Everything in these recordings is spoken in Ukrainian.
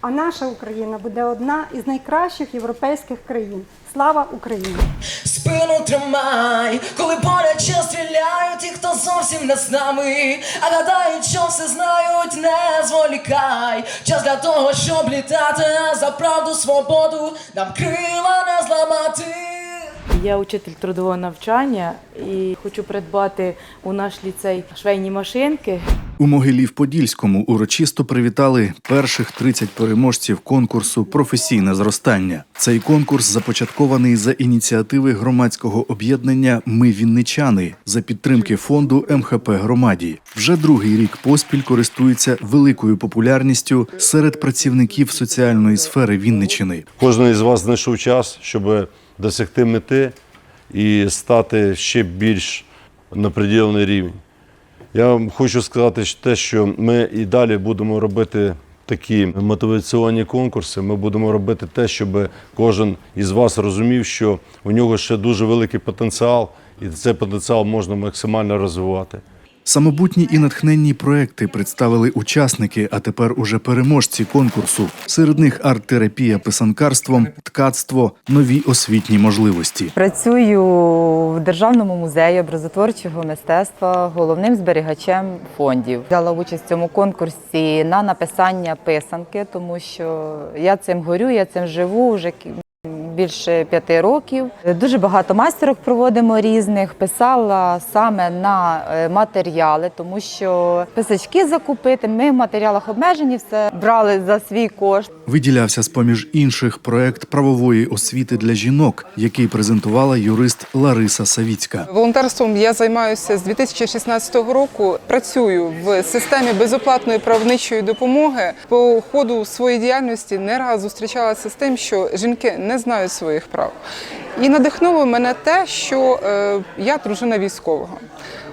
А наша Україна буде одна із найкращих європейських країн. Слава Україні! Спину тримай, коли боляче стріляють ті, хто зовсім не з нами. А гадають, що все знають, не зволікай. Час для того, щоб літати, за правду, свободу нам крила не зламати. Я учитель трудового навчання і хочу придбати у наш ліцей швейні машинки. У Могилів-Подільському урочисто привітали перших 30 переможців конкурсу Професійне зростання. Цей конкурс започаткований за ініціативи громадського об'єднання Ми Вінничани за підтримки фонду МХП громаді. Вже другий рік поспіль користується великою популярністю серед працівників соціальної сфери Вінничини. Кожен із вас знайшов час, щоб досягти мети і стати ще більш на приділений рівень. Я вам хочу сказати те, що ми і далі будемо робити такі мотиваційні конкурси. Ми будемо робити те, щоб кожен із вас розумів, що у нього ще дуже великий потенціал, і цей потенціал можна максимально розвивати. Самобутні і натхненні проекти представили учасники, а тепер уже переможці конкурсу. Серед них арт-терапія писанкарством, ткацтво, нові освітні можливості. Працюю в Державному музеї образотворчого мистецтва головним зберігачем фондів. Взяла участь в цьому конкурсі на написання писанки, тому що я цим горю, я цим живу вже більше п'яти років. Дуже багато майстерок проводимо різних. Писала саме на е, матеріали, тому що писачки закупити. Ми в матеріалах обмежені, все брали за свій кошт. Виділявся з поміж інших проект правової освіти для жінок, який презентувала юрист Лариса Савіцька. Волонтерством я займаюся з 2016 року. Працюю в системі безоплатної правничої допомоги. По ходу своєї діяльності не раз зустрічалася з тим, що жінки не знають своїх прав. І надихнуло мене те, що е, я дружина військового.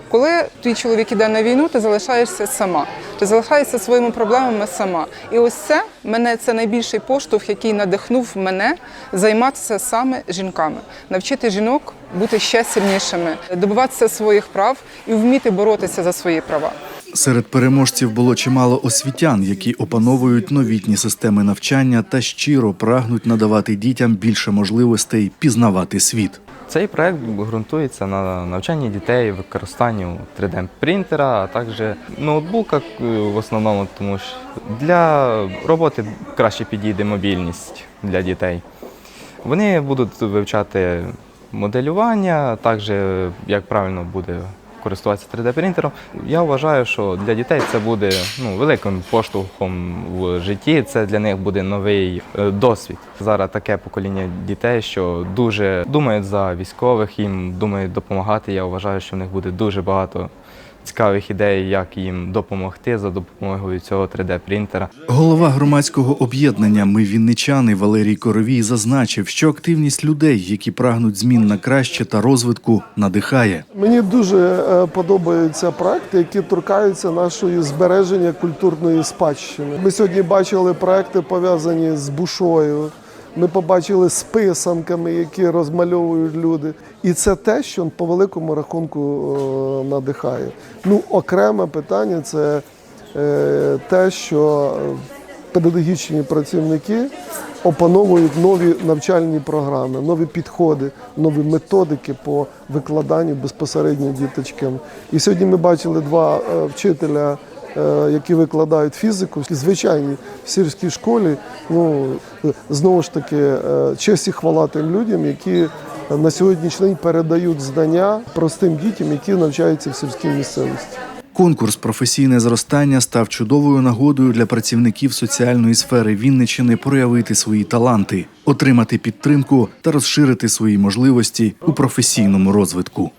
Коли твій чоловік іде на війну, ти залишаєшся сама. Ти залишаєшся своїми проблемами сама. І ось це мене це найбільший поштовх, який надихнув мене займатися саме жінками, навчити жінок бути ще сильнішими, добиватися своїх прав і вміти боротися за свої права. Серед переможців було чимало освітян, які опановують новітні системи навчання та щиро прагнуть надавати дітям більше можливостей пізнавати світ. Цей проект ґрунтується на навчанні дітей, використанню 3D-принтера, а також ноутбука в основному, тому що для роботи краще підійде мобільність для дітей. Вони будуть вивчати моделювання, також як правильно буде користуватися 3D-принтером. Я вважаю, що для дітей це буде ну, великим поштовхом в житті. Це для них буде новий е, досвід. Зараз таке покоління дітей, що дуже думають за військових, їм думають допомагати. Я вважаю, що в них буде дуже багато цікавих ідей, як їм допомогти за допомогою цього 3D-принтера. Голова громадського об'єднання Ми Вінничани Валерій Коровій зазначив, що активність людей, які прагнуть змін на краще та розвитку, надихає. Мені дуже е, подобаються проекти, які торкаються нашої збереження культурної спадщини. Ми сьогодні бачили проекти пов'язані з бушою. Ми побачили з писанками, які розмальовують люди. І це те, що по великому рахунку е, надихає. Ну, окреме питання це е, те, що педагогічні працівники опановують нові навчальні програми, нові підходи, нові методики по викладанню безпосередньо діточкам. І сьогодні ми бачили два е, вчителя, які викладають фізику в сільській школі. Ну е, знову ж таки, е, честь і хвала тим людям, які на сьогоднішній день передають знання простим дітям, які навчаються в сільській місцевості. Конкурс Професійне зростання став чудовою нагодою для працівників соціальної сфери Вінничини проявити свої таланти, отримати підтримку та розширити свої можливості у професійному розвитку.